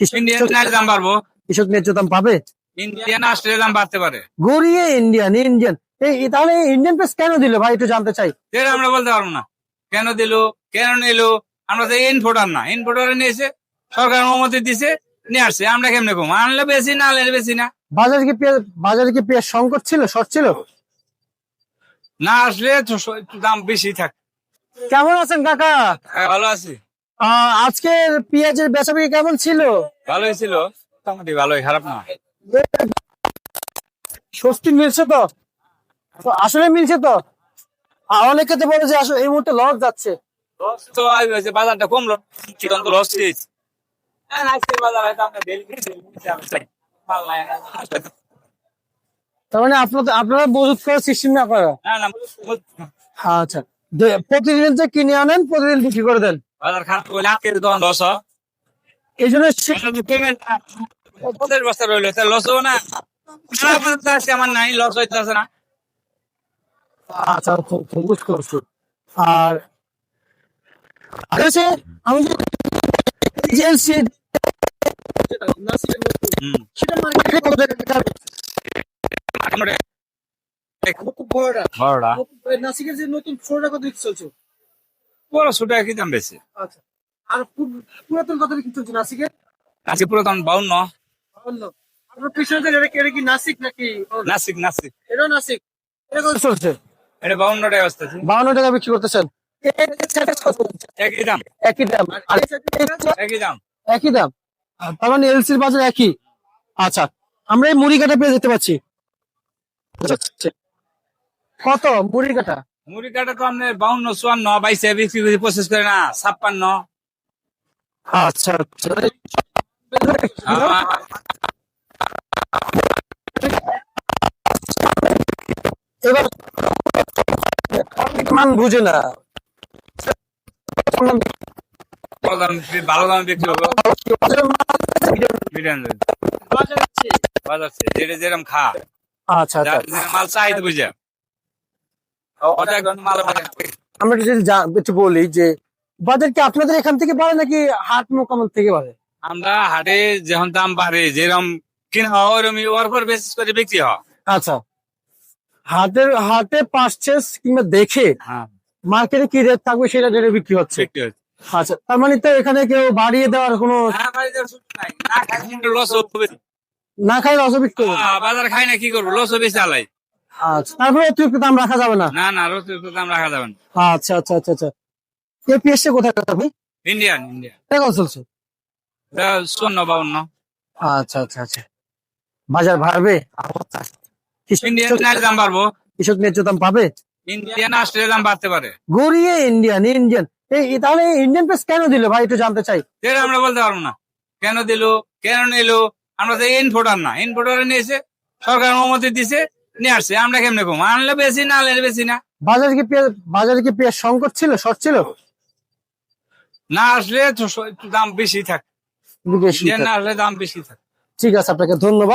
Indian দাম বাড়বো। কৃষক ন্যায্য দাম পাবে? ইন্ডিয়ান আসলে দাম বাড়তে পারে। গড়িয়ে ইন্ডিয়ান ইন্ডিয়ান এই এই তাহলে ইন্ডিয়ান পেস কেন দিল ভাই একটু জানতে চাই। আমরা বলতে পারব না। কেন দিল? কেন নিল? আমরা তো ইনফোটার না। ইনফোটার নিয়েছে সরকার অনুমতি দিছে নিয়ে আসছে। আমরা কেমনে কম আনলে বেশি না আনলে বেশি না? বাজারে কি পেঁয়াজ বাজারে কি পেঁয়াজ সংকট ছিল? শর্ট ছিল? না আসলে দাম বেশি থাকে। কেমন আছেন কাকা? হ্যাঁ, ভালো আছি। আজকের পেঁয়াজের বেচা বিক্রি কেমন ছিল? ভালোই ছিল। মোটামুটি ভালোই খারাপ না। স্বস্তি মিলছে তো? আসলে মিলছে তো? অনেকে তো বলে যে আসলে এই মুহূর্তে লস যাচ্ছে। তো বাজারটা কমলো। লস দিয়েছে। হ্যাঁ। তার মানে আপনারা মজুত করার সিস্টেম না করা আচ্ছা। প্রতিদিন যে কিনে আনেন প্রতিদিন বিক্রি করে দেন? খারাপ করলে আজকের তখন লস হয়। এই জন্য পেমেন্ট পঞ্চাশ বস্তা রইল লস হবে না? খারাপ তো আজকে আমার নাই লস হইতেছে না। আচ্ছা আর আর আমি এজেন্সি সেটা মার্কেটে কত টাকা বড়টা বড়টা নাসিকের যে নতুন ছোটটা কত চলছে? বড় ছোট একই দাম বেশি। আর পুরাতন কত বিক্রি চলছে নাসিকের? আজকে পুরাতন বাউন্ন। আপনার পিছনে এটা কি- এটা কি নাসিক নাকি? নাসিক নাসিক। এটাও নাসিক। এটা কত চলছে এটা বাউন্ন টাকা বাউন্ন টাকা বিক্রি করতেছেন? একই দাম। একই দাম। একই দাম। একই দাম। তার মানে এলসির বাজার একই। আচ্ছা আমরা এই মুড়ি কাটা পেয়ে যেতে পাচ্ছি। কত মুড়ি কাটা মুড়ি কাটা তো আপনি বাউন্ন চুয়ান্ন বাইশে বিক্রি করে প্রসেস করে না ছাপ্পান্ন। আচ্ছা আচ্ছা। এবার মান বুঝে না। ভালো দাম ভালো দামে বিক্রি হবে মিডিয়াম বাজার যেটা যেরকম খা। আচ্ছা আচ্ছা। মাল চাহিদা বুঝে। ওটা একদম মাল আমরা যদি একটু বলি যে বাজার কি আপনাদের এখান থেকে বাড়ে নাকি হাট মোকামত থেকে বাড়ে? আমরা হাটে যখন দাম বাড়ে যেরকম কিনা হয় ওরকম ওর পর বেসিস করে বিক্রি হয়। আচ্ছা। হাটের হাটে পার্চেস কিংবা দেখে হ্যাঁ। মার্কেটে কি রেট থাকবে সেটা রেটে বিক্রি হচ্ছে? আচ্ছা তার মানে তো এখানে কেউ বাড়িয়ে দেওয়ার কোনো হ্যাঁ। না খাই রস বিক্রি করবে? হ্যাঁ, বাজার খাই না কি করব? লস বেশি আলাই আচ্ছা তারপরে অতিরিক্ত দাম রাখা যাবে না? না না রোজ দাম রাখা যাবে না। আচ্ছা আচ্ছা আচ্ছা আচ্ছা। পেঁয়াজটা কোথায় আপনি ইন্ডিয়ান ইন্ডিয়া এটা কত চলছে এটা শূন্য বাউন্ন। আচ্ছা আচ্ছা আচ্ছা। বাজার বাড়বে? ইন্ডিয়ান দাম বাড়বো। কৃষক ন্যায্য দাম পাবে? ইন্ডিয়ান আসলে দাম বাড়তে পারে। গড়িয়ে ইন্ডিয়ান ইন্ডিয়ান। এই তাহলে ইন্ডিয়ান পেস কেন দিল ভাই? একটু জানতে চাই। আমরা বলতে পারব না। কেন দিল? কেন নিল? আমরা তো ইনফোটার না। ইনফোটার নিয়েছে সরকার অনুমতি দিছে নিয়ে আসছে। আমরা কেমনে কম আনলে বেশি না আনলে বেশি না। বাজারে কি বাজারে কি পেঁয়াজ সংকট ছিল? শর্ট ছিল? না আসলে তো একটু দাম বেশি থাকে। বেশি না আসলে দাম বেশি থাকে। ঠিক আছে আপনাকে ধন্যবাদ।